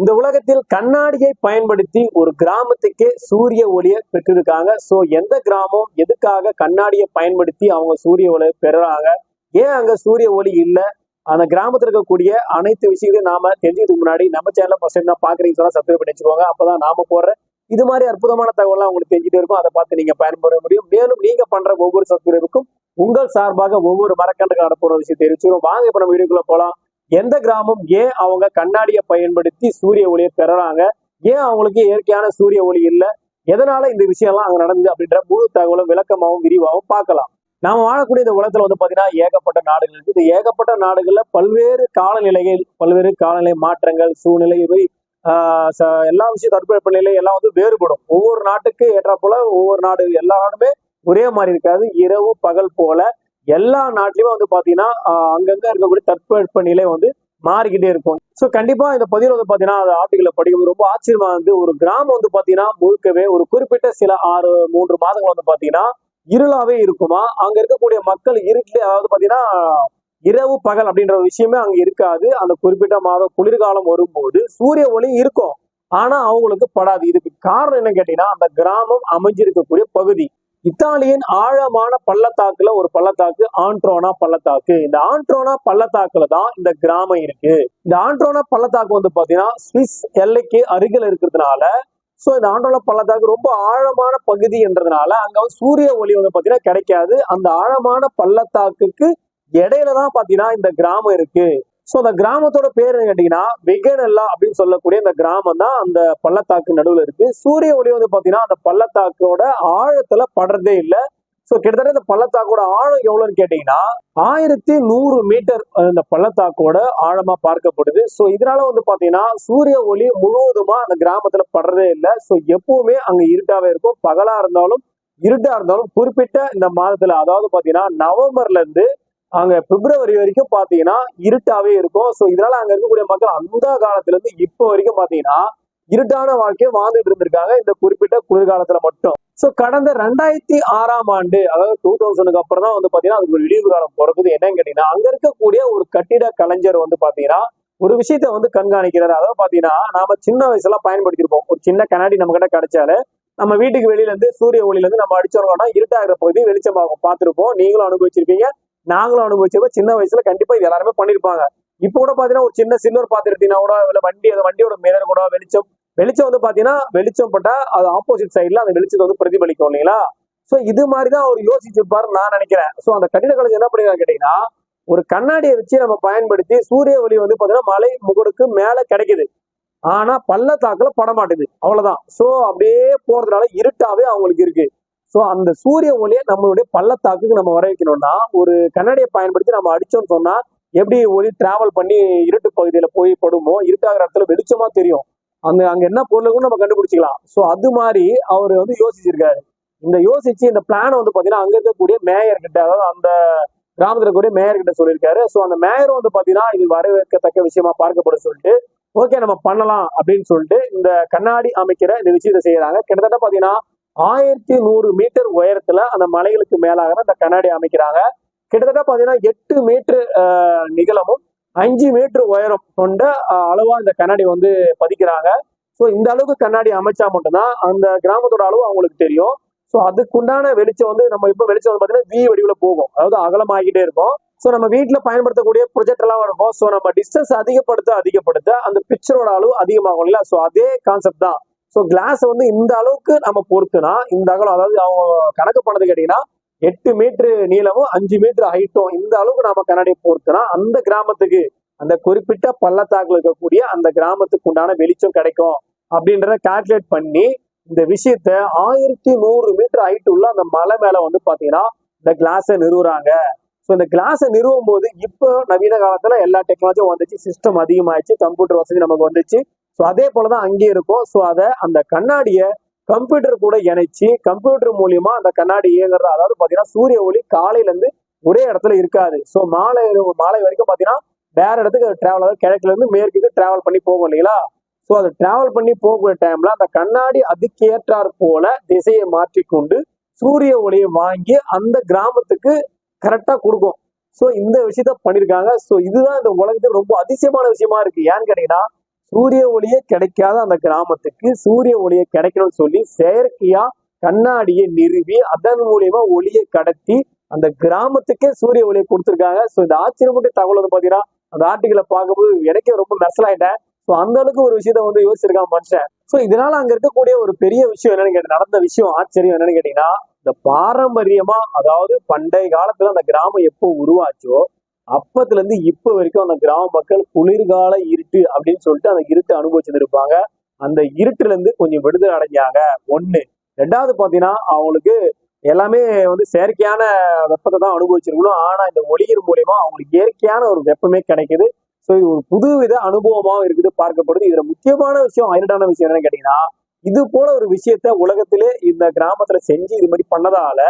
இந்த உலகத்தில் கண்ணாடியை பயன்படுத்தி ஒரு கிராமத்துக்கே சூரிய ஒளியை பெற்றிருக்காங்க. ஸோ எந்த கிராமம் எதுக்காக கண்ணாடியை பயன்படுத்தி அவங்க சூரிய ஒளியை பெறுறாங்க? ஏன் அங்க சூரிய ஒளி இல்லை? அந்த கிராமத்தில் இருக்கக்கூடிய அனைத்து விஷயங்களையும் நாம தெரிஞ்சதுக்கு முன்னாடி நம்ம சேனல ஃபர்ஸ்ட் டைம் தான் பாக்குறீங்க சொன்னா சப்ஸ்கிரைப் பண்ணி வச்சுக்கோங்க. அப்பதான் நாம போடுற இது மாதிரி அற்புதமான தகவல்லாம் உங்களுக்கு தெரிஞ்சுட்டு இருக்கும். அதை பார்த்து நீங்க பயன்பெற முடியும். மேலும் நீங்க பண்ற ஒவ்வொரு சப்ஸ்கிரைபுக்கும் உங்கள் சார்பாக ஒவ்வொரு மரக்கன்றுகள் நடப்புற விஷயம் தெரிவிச்சிடும் வாங்க இப்ப நம்ம வீடியோக்குள்ள போலாம். எந்த கிராமம் ஏன் அவங்க கண்ணாடியை பயன்படுத்தி சூரிய ஒளியை பெறறாங்க? ஏன் அவங்களுக்கு இயற்கையான சூரிய ஒளி இல்லை? எதனால இந்த விஷயம்லாம் அங்கே நடந்தது அப்படின்ற முழு தகவலும் விளக்கமாகவும் விரிவாகவும் பார்க்கலாம். நாம வாழக்கூடிய இந்த உலகத்துல வந்து பாத்தீங்கன்னா ஏகப்பட்ட நாடுகள் இருக்கு. இந்த ஏகப்பட்ட நாடுகள்ல பல்வேறு காலநிலைகள் பல்வேறு காலநிலை மாற்றங்கள் சூழ்நிலை இவை ஆஹ் ச- எல்லா விஷயம் தட்பவெப்ப நிலை எல்லாம் வந்து வேறுபடும். ஒவ்வொரு நாட்டுக்கு ஏற்றா போல ஒவ்வொரு நாடு எல்லா நாடுமே ஒரே மாதிரி இருக்காது. இரவு பகல் போல எல்லா நாட்டிலுமே வந்து பாத்தீங்கன்னா அங்கங்கே அங்கங்க இருக்கக்கூடிய தட்பவெட்ப நிலை வந்து மாறிக்கிட்டே இருக்கும். ஸோ கண்டிப்பா இந்த பதிவில் வந்து பாத்தீங்கன்னா அந்த ஆர்டிகளை படிக்கும் ரொம்ப ஆச்சரியமா வந்து ஒரு கிராமம் வந்து பாத்தீங்கன்னா முழுக்கவே ஒரு குறிப்பிட்ட சில ஆறு மூன்று மாதங்கள் வந்து பாத்தீங்கன்னா இருளாவே இருக்குமா? அங்க இருக்கக்கூடிய மக்கள் இருட்டிலே அதாவது பாத்தீங்கன்னா இரவு பகல் அப்படின்ற விஷயமே அங்க இருக்காது. அந்த குறிப்பிட்ட மாதம் குளிர்காலம் வரும்போது சூரிய ஒளி இருக்கும். ஆனா அவங்களுக்கு படாது. இதுக்கு காரணம் என்னன்னு கேட்டீங்கன்னா அந்த கிராமம் அமைஞ்சிருக்கக்கூடிய பகுதி. இத்தாலியின் ஆழமான பள்ளத்தாக்குல ஒரு பள்ளத்தாக்கு ஆண்ட்ரோனா பள்ளத்தாக்கு. இந்த ஆண்ட்ரோனா பள்ளத்தாக்குல தான் இந்த கிராமம் இருக்கு. இந்த ஆண்ட்ரோனா பள்ளத்தாக்கு வந்து பாத்தீங்கன்னா சுவிஸ் எல்லைக்கு அருகில் இருக்கிறதுனால சோ இந்த ஆண்ட்ரோனா பள்ளத்தாக்கு ரொம்ப ஆழமான பகுதி என்றதுனால அங்க வந்து சூரிய ஒளி வந்து பாத்தீங்கன்னா கிடைக்காது. அந்த ஆழமான பள்ளத்தாக்குக்கு இடையில தான் பாத்தீங்கன்னா இந்த கிராமம் இருக்கு. சோ அந்த கிராமத்தோட பேர் என்ன கேட்டீங்கன்னா வெகனல்லா அப்படின்னு சொல்லக்கூடிய இந்த கிராமம் தான் அந்த பள்ளத்தாக்கு நடுவில் இருக்கு. சூரிய ஒளி வந்து பாத்தீங்கன்னா அந்த பள்ளத்தாக்கோட ஆழத்துல படுறதே இல்லை. சோ கிட்டத்தட்ட இந்த பள்ளத்தாக்கோட ஆழம் எவ்வளவுன்னு கேட்டீங்கன்னா ஆயிரத்தி நூறு மீட்டர் இந்த பள்ளத்தாக்கோட ஆழமா பார்க்கப்படுது. சோ இதனால வந்து பாத்தீங்கன்னா சூரிய ஒளி முழுவதுமா அந்த கிராமத்துல படுறதே இல்லை. சோ எப்பவுமே அங்க இருட்டாவே இருக்கும். பகலா இருந்தாலும் இருட்டா இருந்தாலும் குறிப்பிட்ட இந்த மாதத்துல அதாவது பாத்தீங்கன்னா நவம்பர்ல இருந்து அங்க பிப்ரவரி வரைக்கும் பாத்தீங்கன்னா இருட்டாவே இருக்கும். சோ இதனால அங்க இருக்கக்கூடிய மக்கள் அந்த காலத்துல இருந்து இப்போ வரைக்கும் பாத்தீங்கன்னா இருட்டான வாழ்க்கையை வாழ்ந்துட்டு இருந்திருக்காங்க. இந்த குறிப்பிட்ட குளிர்காலத்துல மட்டும். சோ கடந்த ரெண்டாயிரத்தி ஆறாம் ஆண்டு அதாவது டூ தௌசண்ட்க்கு அப்புறம் தான் வந்து பாத்தீங்கன்னா அதுக்கு ஒரு இழிவு காலம் பிறக்குது என்னன்னு கேட்டீங்கன்னா அங்க இருக்கக்கூடிய ஒரு கட்டிட கலைஞர் வந்து பாத்தீங்கன்னா ஒரு விஷயத்த வந்து கண்காணிக்கிறாரு. அதாவது பாத்தீங்கன்னா நாம சின்ன வயசுல பயன்படுத்திருப்போம் ஒரு சின்ன கண்ணாடி நம்ம கிட்ட கிடைச்சாலே நம்ம வீட்டுக்கு வெளியில இருந்து சூரிய ஒளியில இருந்து நம்ம அடிச்சோம்னா இருட்டாகிற பகுதி வெளிச்சமாகும். பார்த்திருப்போம். நீங்களும் அனுபவிச்சிருப்பீங்க. நாங்களும் அனுபவிச்சிருப்போம் சின்ன வயசுல கண்டிப்பா இது எல்லாருமே பண்ணிருப்பாங்க. இப்போ கூட பாத்தீங்கன்னா ஒரு சின்ன சில்வர் பாத்திரத்தினா கூட இல்ல வண்டி அந்த வண்டியோட மிரர் கூட வெளிச்சம் வெளிச்சம் வந்து பாத்தீங்கன்னா வெளிச்சம் பட்டா அது ஆப்போசிட் சைட்ல அந்த வெளிச்சத்தை வந்து பிரதிபலிக்கும் இல்லைங்களா? சோ இது மாதிரிதான் அவர் யோசிச்சிருப்பாரு நான் நினைக்கிறேன். சோ அந்த கட்டிட கலைஞர் என்ன பண்ணிருக்காரு கேட்டீங்கன்னா ஒரு கண்ணாடியை வச்சு நம்ம பயன்படுத்தி சூரிய ஒளி வந்து பாத்தீங்கன்னா மலை முகடுக்கு மேல கிடைக்குது. ஆனா பள்ளத்தாக்குல பட மாட்டுது அவ்வளவுதான். சோ அப்படியே போறதுனால இருட்டாவே அவங்களுக்கு இருக்கு. ஸோ அந்த சூரிய ஒளியை நம்மளுடைய பள்ளத்தாக்குக்கு நம்ம வர வைக்கணும்னா ஒரு கண்ணாடியை பயன்படுத்தி நம்ம அடிச்சோம்னு சொன்னா எப்படி ஒளி டிராவல் பண்ணி இருட்டு பகுதியில போய் படுமோ இருட்டாகிற இடத்துல வெளிச்சமா தெரியும். அந்த அங்க என்ன பொருளுக்கும் நம்ம கண்டுபிடிச்சிக்கலாம். ஸோ அது மாதிரி அவர் வந்து யோசிச்சிருக்காரு. இந்த யோசிச்சு இந்த பிளானை வந்து பாத்தீங்கன்னா அங்க இருக்கக்கூடிய மேயர் கிட்ட அதாவது அந்த கிராமத்துல இருக்கக்கூடிய மேயர் கிட்ட சொல்லியிருக்காரு. ஸோ அந்த மேயரும் வந்து பாத்தீங்கன்னா இது வரவேற்கத்தக்க விஷயமா பார்க்கப்படும் சொல்லிட்டு ஓகே நம்ம பண்ணலாம் அப்படின்னு சொல்லிட்டு இந்த கண்ணாடி அமைக்கிற இந்த விஷயத்தை செய்யறாங்க. கிட்டத்தட்ட பாத்தீங்கன்னா ஆயிரத்தி நூறு மீட்டர் உயரத்துல அந்த மலைகளுக்கு மேலாக அந்த கண்ணாடி அமைக்கிறாங்க. கிட்டத்தட்ட பாத்தீங்கன்னா எட்டு மீட்டர் நிகழமும் அஞ்சு மீட்டர் உயரம் கொண்ட அளவா இந்த கண்ணாடி வந்து பதிக்கிறாங்க. ஸோ இந்த அளவுக்கு கண்ணாடி அமைச்சா மட்டும்தான் அந்த கிராமத்தோட அளவு அவங்களுக்கு தெரியும். ஸோ அதுக்குண்டான வெளிச்சம் வந்து நம்ம இப்போ வெளிச்சம் வந்து பார்த்தீங்கன்னா வி வடிவில் போகும். அதாவது அகலமாகிட்டே இருக்கும். ஸோ நம்ம வீட்டில் பயன்படுத்தக்கூடிய ப்ரொஜெக்ட் எல்லாம் இருக்கும். ஸோ நம்ம டிஸ்டன்ஸ் அதிகப்படுத்த அதிகப்படுத்த அந்த பிக்சரோட அளவு அதிகமாகும் இல்லையா? ஸோ அதே கான்செப்ட் தான். ஸோ கிளாஸ் வந்து இந்த அளவுக்கு நம்ம பொறுத்துனா இந்த அகலம் அதாவது அவங்க கணக்கு பண்ணது கேட்டீங்கன்னா எட்டு மீட்ரு நீளமும் அஞ்சு மீட்ரு ஹைட்டும் இந்த அளவுக்கு நம்ம கண்ணாடி பொறுத்துனா அந்த கிராமத்துக்கு அந்த குறிப்பிட்ட பள்ளத்தாக்கில் இருக்கக்கூடிய அந்த கிராமத்துக்கு உண்டான வெளிச்சம் கிடைக்கும். அப்படின்றத கால்குலேட் பண்ணி இந்த விஷயத்த ஆயிரத்தி நூறு மீட்டர் ஹைட் உள்ள அந்த மலை மேல வந்து பாத்தீங்கன்னா இந்த கிளாஸை நிறுவுறாங்க. ஸோ இந்த கிளாஸை நிறுவும் போது இப்போ நவீன காலத்துல எல்லா டெக்னாலஜியும் வந்துச்சு சிஸ்டம் அதிகமாயிடுச்சு கம்ப்யூட்டர் வசதி நமக்கு வந்துச்சு. ஸோ அதே போலதான் அங்கே இருக்கும். ஸோ அதை அந்த கண்ணாடியை கம்ப்யூட்டர் கூட இணைச்சு கம்ப்யூட்டர் மூலியமா அந்த கண்ணாடி இயங்குறது. அதாவது பாத்தீங்கன்னா சூரிய ஒளி காலையில இருந்து ஒரே இடத்துல இருக்காது. ஸோ மாலை மாலை வரைக்கும் பாத்தீங்கன்னா வேற இடத்துக்கு டிராவல் அதாவது கிழக்குல இருந்து மேற்குக்கு டிராவல் பண்ணி போகும் இல்லைங்களா? ஸோ அது டிராவல் பண்ணி போகக்கூடிய டைம்ல அந்த கண்ணாடி அதுக்கேற்றாற் போல திசையை மாற்றிக்கொண்டு சூரிய ஒளியை வாங்கி அந்த கிராமத்துக்கு கரெக்டா கொடுக்கும். ஸோ இந்த விஷயத்த பண்ணிருக்காங்க. ஸோ இதுதான் இந்த உலகத்தில் ரொம்ப அதிசயமான விஷயமா இருக்கு. ஏன்னு கேட்டீங்கன்னா சூரிய ஒளியே கிடைக்காத அந்த கிராமத்துக்கு சூரிய ஒளியை கிடைக்கணும்னு சொல்லி செயற்கையா கண்ணாடியை நிறுவி அதன் மூலியமா ஒளியை கடத்தி அந்த கிராமத்துக்கே சூரிய ஒளியை கொடுத்துருக்காங்க. ஸோ இந்த ஆச்சரியப்பட்ட தகவல் வந்து பாத்தீங்கன்னா அந்த ஆர்டிகளை பார்க்கும்போது எனக்கே ரொம்ப நெசலாயிட்டேன் ஸோ அந்த அளவுக்கு ஒரு விஷயத்த வந்து யோசிச்சிருக்கான் மனுஷன். ஸோ இதனால அங்க இருக்கக்கூடிய ஒரு பெரிய விஷயம் என்னன்னு கேட்ட நடந்த விஷயம் ஆச்சரியம் என்னன்னு கேட்டீங்கன்னா இந்த பாரம்பரியமா அதாவது பண்டைய காலத்துல அந்த கிராமம் எப்போ உருவாச்சோ அப்பத்துல இருந்து இப்ப வரைக்கும் அந்த கிராம மக்கள் குளிர்கால இருட்டு அப்படின்னு சொல்லிட்டு அந்த இருட்டை அனுபவிச்சிருப்பாங்க அந்த இருட்டுல இருந்து கொஞ்சம் விடுதலை அடைஞ்சாங்க. ஒண்ணு. ரெண்டாவது பாத்தீங்கன்னா அவங்களுக்கு எல்லாமே வந்து செயற்கையான வெப்பத்தை தான் அனுபவிச்சிருக்கணும். ஆனா இந்த ஒளியின் மூலியமா அவங்களுக்கு இயற்கையான ஒரு வெப்பமே கிடைக்குது. ஸோ இது ஒரு புதுவித அனுபவமாகவும் இருக்குது பார்க்கப்படுது. இதுல முக்கியமான விஷயம் ஹைலைட்டான விஷயம் என்னன்னு கேட்டீங்கன்னா இது போல ஒரு விஷயத்த உலகத்திலே இந்த கிராமத்துல செஞ்சு இது மாதிரி பண்ணதால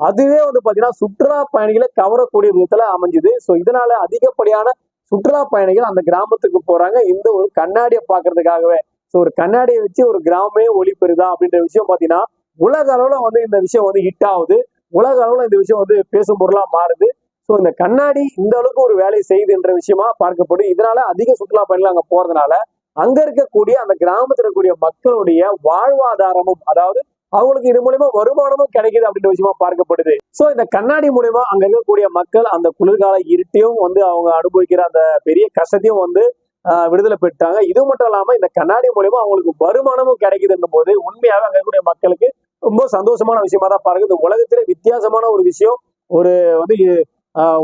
அதுவே வந்து பாத்தீங்கன்னா சுற்றுலா பயணிகளை கவரக்கூடிய விதத்துல அமைஞ்சுது. ஸோ இதனால அதிகப்படியான சுற்றுலா பயணிகள் அந்த கிராமத்துக்கு போறாங்க. இந்த ஒரு கண்ணாடியை பார்க்கறதுக்காகவே. ஸோ ஒரு கண்ணாடியை வச்சு ஒரு கிராமமே ஒளி பெறுதா அப்படின்ற விஷயம் பாத்தீங்கன்னா உலக அளவுல வந்து இந்த விஷயம் வந்து ஹிட் ஆகுது. உலக அளவுல இந்த விஷயம் வந்து பேசும் பொருளா மாறுது. ஸோ இந்த கண்ணாடி இந்த அளவுக்கு ஒரு வேலையை செய்யுதுன்ற விஷயமா பார்க்கப்படும் இதனால அதிக சுற்றுலா பயணிகள் அங்க போறதுனால அங்க இருக்கக்கூடிய அந்த கிராமத்துல இருக்கக்கூடிய மக்களுடைய வாழ்வாதாரமும் அதாவது அவங்களுக்கு இது மூலயமா வருமானமும் கிடைக்குது அப்படின்ற விஷயமா பார்க்கப்படுது. சோ இந்த கண்ணாடி மூலயமா அங்க இருக்கக்கூடிய மக்கள் அந்த குளிர்கால இருட்டையும் வந்து அவங்க அனுபவிக்கிற அந்த பெரிய கஷ்டத்தையும் வந்து ஆஹ், விடுதலை பெற்றாங்க இது மட்டும் இல்லாம இந்த கண்ணாடி மூலியமா அவங்களுக்கு வருமானமும் கிடைக்குதுங்கும் போது உண்மையாக அங்க இருக்கக்கூடிய மக்களுக்கு ரொம்ப சந்தோஷமான விஷயமா தான் பாருங்க இந்த உலகத்திலே வித்தியாசமான ஒரு விஷயம் ஒரு வந்து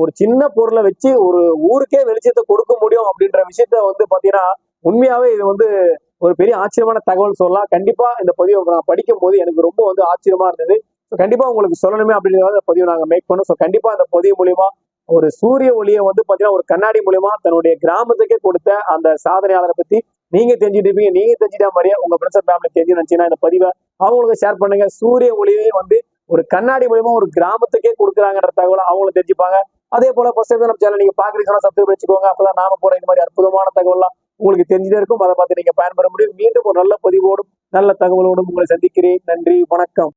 ஒரு சின்ன பொருளை வச்சு ஒரு ஊருக்கே வெளிச்சத்தை கொடுக்க முடியும் அப்படின்ற விஷயத்த வந்து பாத்தீங்கன்னா உண்மையாவே இது வந்து ஒரு பெரிய ஆச்சரியமான தகவல் சொல்லலாம். கண்டிப்பா இந்த பதிவை நான் படிக்கும் போது எனக்கு ரொம்ப வந்து ஆச்சரியமா இருந்தது. கண்டிப்பா உங்களுக்கு சொல்லணுமே அப்படின்றத இந்த பதிவை நாங்க மேக் பண்ணோம். ஸோ கண்டிப்பா அந்த பதிவு மூலியமா ஒரு சூரிய ஒளியை வந்து பாத்தீங்கன்னா ஒரு கண்ணாடி மூலியமா தன்னுடைய கிராமத்துக்கே கொடுத்த அந்த சாதனையாளரை பத்தி நீங்க தெரிஞ்சுட்டு நீங்க தெரிஞ்சுட்டா மாதிரியே உங்க ஃப்ரெண்ட்ஸ் ஃபேமிலி தெரிஞ்சு நினைச்சீங்கன்னா இந்த பதிவை அவங்களுக்கு ஷேர் பண்ணுங்க. சூரிய ஒளியே வந்து ஒரு கண்ணாடி மூலியமா ஒரு கிராமத்துக்கே கொடுக்குறாங்கன்ற தகவலை அவங்களும் தெரிஞ்சுப்பாங்க. அதே போல ஃபர்ஸ்ட் நம்ம சேனல் நீங்க பாக்குறீங்கன்னா சப்ஸ்கிரைப் வச்சுக்கோங்க அப்பதான் நாம போற இந்த மாதிரி அற்புதமான தகவல்லாம் உங்களுக்கு தெரிஞ்சுட்டே இருக்கும். அதை பார்த்து நீங்க பயன்பெற முடியும். மீண்டும் ஒரு நல்ல பதிவோடும் நல்ல தகவலோடும் உங்களை சந்திக்கிறேன். நன்றி வணக்கம்.